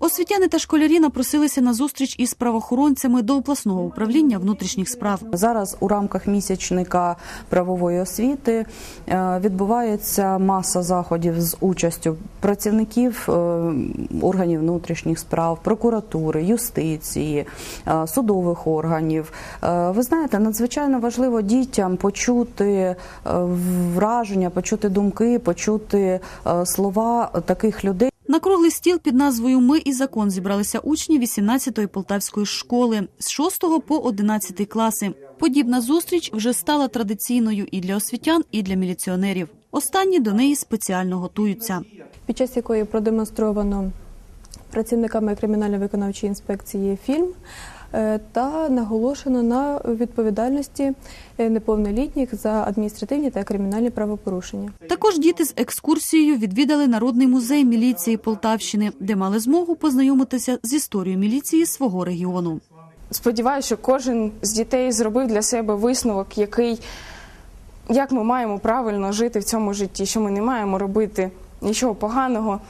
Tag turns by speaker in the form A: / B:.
A: Освітяни та школярі напросилися на зустріч із правоохоронцями до обласного управління внутрішніх справ.
B: Зараз у рамках місячника правової освіти е, відбувається маса заходів з участю працівників е, органів внутрішніх справ, прокуратури, юстиції, е, судових органів. Ви знаєте, надзвичайно важливо дітям почути враження, почути думки, почути слова таких людей.
A: На круглий стіл під назвою Ми і закон зібралися учні 18-ї полтавської школи з 6 по 11 класи. Подібна зустріч вже стала традиційною і для освітян, і для міліціонерів. Останні до неї спеціально готуються.
C: під час якої продемонстровано працівниками кримінально-виконавчої інспекції фільм та наголошено на відповідальності е, неповнолітніх за адміністративні та кримінальні правопорушення.
A: Також діти з екскурсією відвідали Народний музей міліції Полтавщини, де мали змогу познайомитися з історією міліції свого регіону.
D: Сподіваюся, що кожен з дітей зробив для себе висновок, який як ми маємо правильно жити в цьому житті, що ми не маємо робити нічого поганого.